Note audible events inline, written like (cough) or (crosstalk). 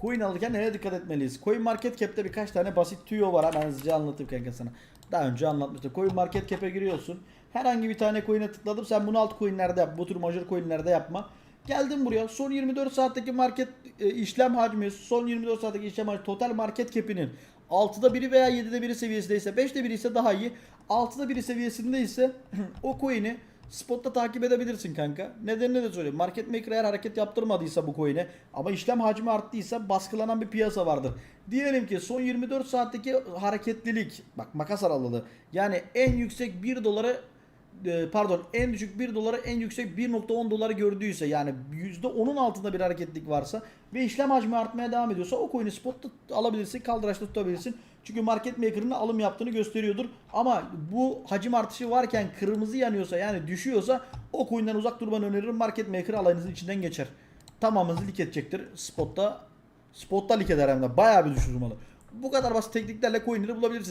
Coin alırken nereye dikkat etmeliyiz? Coin Market Cap'te birkaç tane basit tüyo var. Hemen hızlıca anlatayım kanka sana. Daha önce anlatmıştım. Coin Market Cap'e giriyorsun. Herhangi bir tane coin'e tıkladım. Sen bunu alt coin'lerde yap. Bu tür major coin'lerde yapma. Geldim buraya. Son 24 saatteki market e, işlem hacmi, son 24 saatteki işlem hacmi, total market cap'inin 6'da biri veya 7'de biri seviyesindeyse, 5'te biri ise daha iyi. 6'da biri seviyesinde ise (clears throat) o coin'i spotta takip edebilirsin kanka. Nedenini de söyleyeyim. Market maker eğer hareket yaptırmadıysa bu coin'e ama işlem hacmi arttıysa baskılanan bir piyasa vardır. Diyelim ki son 24 saatteki hareketlilik bak makas aralığı yani en yüksek 1 dolara e, pardon en düşük 1 dolara en yüksek 1.10 doları gördüyse yani %10'un altında bir hareketlik varsa ve işlem hacmi artmaya devam ediyorsa o coin'i spotta alabilirsin kaldıraçta tutabilirsin. Çünkü market maker'ın alım yaptığını gösteriyordur. Ama bu hacim artışı varken kırmızı yanıyorsa yani düşüyorsa o coin'den uzak durmanı öneririm. Market maker alayınızın içinden geçer. Tamamınızı lik edecektir spotta. Spotta lik eder hem de bayağı bir düşürmeli. Bu kadar basit tekniklerle coin'leri bulabilirsiniz.